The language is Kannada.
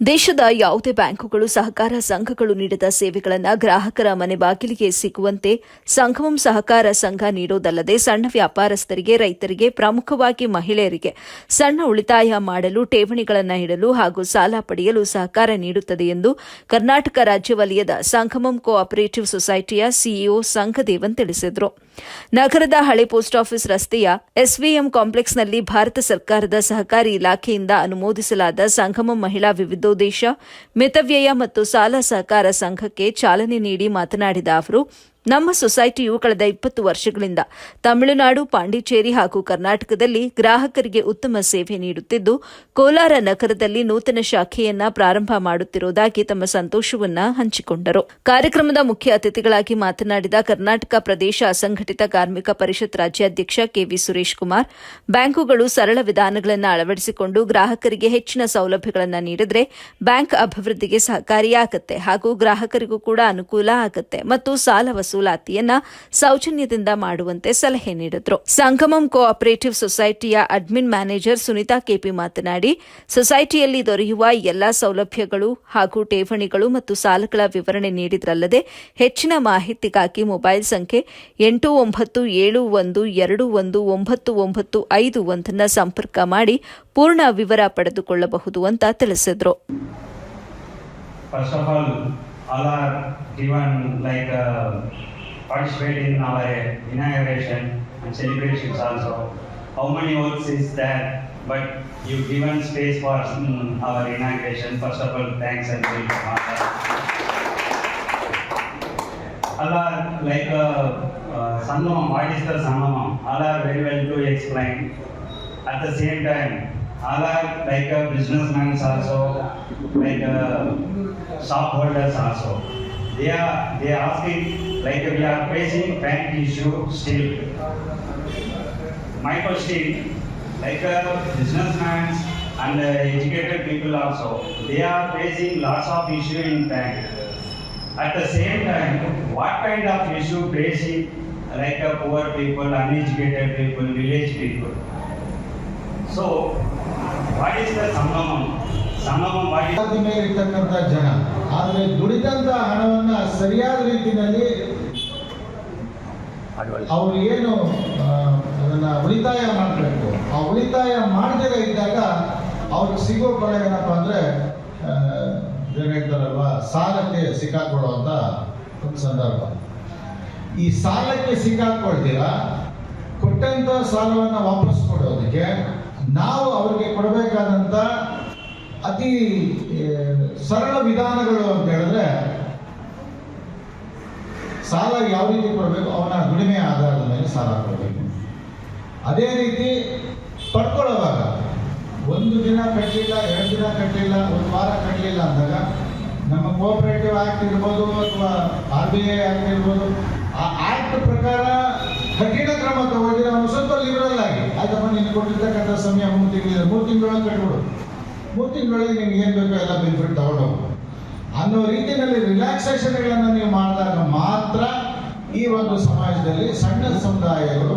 ದೇಶದ ಯಾವುದೇ ಬ್ಯಾಂಕುಗಳು, ಸಹಕಾರ ಸಂಘಗಳು ನೀಡಿದ ಸೇವೆಗಳನ್ನು ಗ್ರಾಹಕರ ಮನೆ ಬಾಗಿಲಿಗೆ ಸಿಗುವಂತೆ ಸಂಘಮಂ ಸಹಕಾರ ಸಂಘ ನೀಡೋದಲ್ಲದೆ ಸಣ್ಣ ವ್ಯಾಪಾರಸ್ಥರಿಗೆ, ರೈತರಿಗೆ, ಪ್ರಮುಖವಾಗಿ ಮಹಿಳೆಯರಿಗೆ ಸಣ್ಣ ಉಳಿತಾಯ ಮಾಡಲು ಠೇವಣಿಗಳನ್ನು ಇಡಲು ಹಾಗೂ ಸಾಲ ಪಡೆಯಲು ಸಹಕಾರ ನೀಡುತ್ತದೆ ಎಂದು ಕರ್ನಾಟಕ ರಾಜ್ಯ ವಲಯದ ಸಂಗಮಂ ಕೋಆಪರೇಟಿವ್ ಸೊಸೈಟಿಯ ಸಿಇಒ ಸಂಘದೇವನ್ ತಿಳಿಸಿದರು. ನಗರದ ಹಳೆ ಪೋಸ್ಟ್ ಆಫೀಸ್ ರಸ್ತೆಯ ಎಸ್ವಿಎಂ ಕಾಂಪ್ಲೆಕ್ಸ್ನಲ್ಲಿ ಭಾರತ ಸರ್ಕಾರದ ಸಹಕಾರಿ ಇಲಾಖೆಯಿಂದ ಅನುಮೋದಿಸಲಾದ ಸಂಗಮಂ ಮಹಿಳಾ ವಿವಿಧೋದ್ದೇಶ ಮಿತವ್ಯಯ ಮತ್ತು ಸಾಲ ಸಹಕಾರ ಸಂಘಕ್ಕೆ ಚಾಲನೆ ನೀಡಿ ಮಾತನಾಡಿದ ಅವರು ನಮ್ಮ ಸೊಸೈಟಿಯು ಕಳೆದ ಇಪ್ಪತ್ತು ವರ್ಷಗಳಿಂದ ತಮಿಳುನಾಡು, ಪಾಂಡಿಚೇರಿ ಹಾಗೂ ಕರ್ನಾಟಕದಲ್ಲಿ ಗ್ರಾಹಕರಿಗೆ ಉತ್ತಮ ಸೇವೆ ನೀಡುತ್ತಿದ್ದು, ಕೋಲಾರ ನಗರದಲ್ಲಿ ನೂತನ ಶಾಖೆಯನ್ನ ಪ್ರಾರಂಭ ಮಾಡುತ್ತಿರುವುದಾಗಿ ತಮ್ಮ ಸಂತೋಷವನ್ನ ಹಂಚಿಕೊಂಡರು. ಕಾರ್ಯಕ್ರಮದ ಮುಖ್ಯ ಅತಿಥಿಗಳಾಗಿ ಮಾತನಾಡಿದ ಕರ್ನಾಟಕ ಪ್ರದೇಶ ಅಸಂಘಟಿತ ಕಾರ್ಮಿಕ ಪರಿಷತ್ ರಾಜ್ಯಾಧ್ಯಕ್ಷ ಕೆವಿ ಸುರೇಶ್ ಕುಮಾರ್ ಬ್ಯಾಂಕುಗಳು ಸರಳ ವಿಧಾನಗಳನ್ನು ಅಳವಡಿಸಿಕೊಂಡು ಗ್ರಾಹಕರಿಗೆ ಹೆಚ್ಚಿನ ಸೌಲಭ್ಯಗಳನ್ನು ನೀಡಿದರೆ ಬ್ಯಾಂಕ್ ಅಭಿವೃದ್ಧಿಗೆ ಸಹಕಾರಿಯಾಗುತ್ತೆ ಹಾಗೂ ಗ್ರಾಹಕರಿಗೂ ಕೂಡ ಅನುಕೂಲ ಆಗುತ್ತೆ ಮತ್ತು ಸಾಲ ವಸೂಲಾತಿಯನ್ನ ಸೌಜನ್ಯದಿಂದ ಮಾಡುವಂತೆ ಸಲಹೆ ನೀಡಿದ್ರು. ಸಂಗಮಂ ಕೋಆಪರೇಟಿವ್ ಸೊಸೈಟಿಯ ಅಡ್ಮಿನ್ ಮ್ಯಾನೇಜರ್ ಸುನಿತಾ ಕೆಪಿ ಮಾತನಾಡಿ, ಸೊಸೈಟಿಯಲ್ಲಿ ದೊರೆಯುವ ಎಲ್ಲಾ ಸೌಲಭ್ಯಗಳು ಹಾಗೂ ಠೇವಣಿಗಳು ಮತ್ತು ಸಾಲಗಳ ವಿವರಣೆ ನೀಡಿದ್ರಲ್ಲದೆ ಹೆಚ್ಚಿನ ಮಾಹಿತಿಗಾಗಿ ಮೊಬೈಲ್ ಸಂಖ್ಯೆ ಎಂಟು ಒಂಬತ್ತು, ಏಳು ಒಂದು, ಎರಡು ಒಂದು, ಒಂಬತ್ತು ಒಂಬತ್ತು, ಐದು ಒಂದನ್ನು ಸಂಪರ್ಕ ಮಾಡಿ ಪೂರ್ಣ ವಿವರ ಪಡೆದುಕೊಳ್ಳಬಹುದು ಅಂತ ತಿಳಿಸಿದ್ರು. All, are given like uh, participate in our inauguration and celebrations also. How many works is there? But you given space for mm, our inauguration. First of all, thanks and welcome. All are like uh, uh, Sangamam. What is the Sangamam? All are very well to explain. At the same time, are like uh, businessmen also, like uh, stockholders also. They are they are asking like we are facing bank issue still. My question, like uh, businessmen and uh, educated people also, they are facing lots of issue in bank. At the same time, what kind of issue facing like uh, poor people, uneducated people, village people? So, ಮೇಲೆ ಇರ್ತಕ್ಕಂಥ ಜನ. ಆದರೆ ದುಡಿದಂತ ಹಣವನ್ನ ಸರಿಯಾದ ರೀತಿಯಲ್ಲಿ ಅವರು ಏನು ಅದನ್ನ ಉಳಿತಾಯ ಮಾಡಬೇಕು. ಆ ಉಳಿತಾಯ ಮಾಡದೇ ಇದ್ದಾಗ ಅವ್ರಿಗೆ ಸಿಗೋ ಕಡೆ ಏನಪ್ಪ ಅಂದ್ರೆ ಏನ್ ಹೇಳ್ತಾರಲ್ವಾ ಸಾಲಕ್ಕೆ ಸಿಕ್ಕಾಕೊಳ್ಳುವಂತ ಒಂದು ಸಂದರ್ಭ. ಈ ಸಾಲಕ್ಕೆ ಸಿಕ್ಕಾಕೊಳ್ತೀರಾ ಕೊಟ್ಟಂತ ಸಾಲವನ್ನ ವಾಪಸ್ ಕೊಡೋದಕ್ಕೆ ನಾವು ಅವರಿಗೆ ಕೊಡಬೇಕಾದಂತ ಅತಿ ಸರಳ ವಿಧಾನಗಳು ಅಂತ ಹೇಳಿದ್ರೆ, ಸಾಲ ಯಾವ ರೀತಿ ಕೊಡಬೇಕು? ಅವನ ದುಡಿಮೆ ಆಧಾರದ ಮೇಲೆ ಸಾಲ ಕೊಡಬೇಕು. ಅದೇ ರೀತಿ ಪಡ್ಕೊಳ್ಳೋವಾಗ, ಒಂದು ದಿನ ಕಟ್ಟಲಿಲ್ಲ ಎರಡು ದಿನ ಕಟ್ಟಲಿಲ್ಲ ಒಂದು ವಾರ ಕಟ್ಟಲಿಲ್ಲ ಅಂದಾಗ, ನಮ್ಮ ಕೋಆಪರೇಟಿವ್ ಆಕ್ಟ್ ಇರ್ಬೋದು ಅಥವಾ ಆರ್ ಬಿ ಐ ಆಕ್ಟ್ ಇರ್ಬೋದು, ಆ ಆಕ್ಟ್ ಪ್ರಕಾರ ಕಠಿಣ ಕ್ರಮ ತಗೊಂಡಿದ್ರೆ ಅವನು ಸ್ವಲ್ಪ ಲಿಬರಲ್ ಆಗಿ. ಆಯ್ತಪ್ಪ ನೀನು ಕೊಟ್ಟಿರ್ತಕ್ಕಂಥ ಸಮಯ ಮೂರು ತಿಂಗಳಿದೆ. ಮೂರು ತಿಂಗಳೊಳಗೆ ಕಟ್ಬಿಡು. ಮೂರು ತಿಂಗಳೊಳಗೆ ನಿಮ್ಗೆ ಏನು ಬೇಕೋ ಎಲ್ಲ ಬೆನಿಫಿಟ್ ತಗೊಂಡೋಗು ಅನ್ನೋ ರೀತಿಯಲ್ಲಿ ರಿಲ್ಯಾಕ್ಸೇಷನ್ಗಳನ್ನು ನೀವು ಮಾಡಿದಾಗ ಮಾತ್ರ ಈ ಒಂದು ಸಮಾಜದಲ್ಲಿ ಸಣ್ಣ ಸಮುದಾಯಗಳು